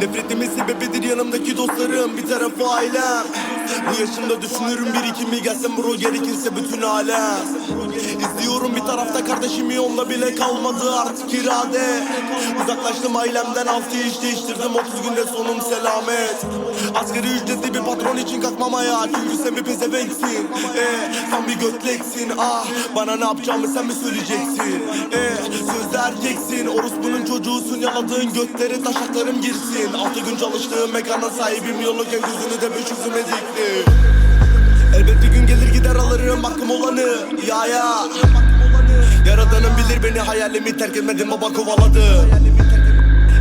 Nefretimin sebebidir yanımdaki dostlarım Bir tarafı ailem. Bu yaşımda düşünürüm birikimi gelsin bro gerekirse bütün alem İzliyorum bir tarafta kardeşimi onda bile kalmadı artık irade. Uzaklaştım ailemden altı iş değiştirdim 30 günde sonum selamet. Asgari ücretli bir patron için kalkmam ayağa Çünkü sen bir pezevenksin. Ee, Sen bir götleksin ah Bana ne yapacağımı sen mi söyleyeceksin? Ee, Sözde erkeksin Orospunun çocuğusun yaladığın götleri taşaklarım girsin. Altı gün çalıştığım mekana sahibim Yollurken gözünü de beş yüzüme Elbet bir gün gelir gider alırım hakkım olanı. Ya ya. Yaradanım bilir beni hayalimi terk etmedim baba kovaladı.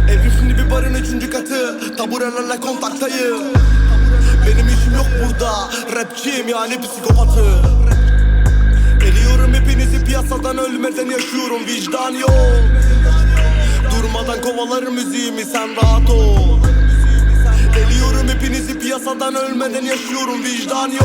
Evim şimdi bir barın üçüncü katı Taburelerle kontaktayım Benim işim yok burada Rapçiyim yani psikopatı. Eriyorum hepinizi piyasadan ölmeden yaşıyorum vicdan yok. Durmadan kovalarım müziğimi sen rahat ol piyasadan ölmeden yaşıyorum vicdan yok.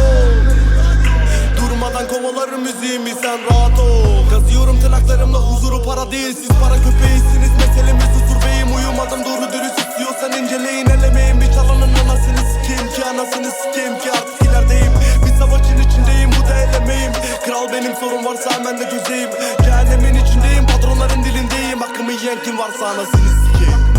Durmadan kovalarım müziğimi sen rahat ol. Kazıyorum tırnaklarımla huzuru para değil Siz para köpeğisiniz. Meselemiz huzur beyim Uyumadım doğru dürüst istiyorsan inceleyin Elemeyin bir çalanın anasını sikeyim ki Anasını sikeyim ki artık ilerideyim. Bir savaşın içindeyim bu da elemeyim. Kral benim sorun varsa hemen de çözeyim. Cehennemin içindeyim patronların dilindeyim. Hakkımı yiyen kim varsa anasını sikeyim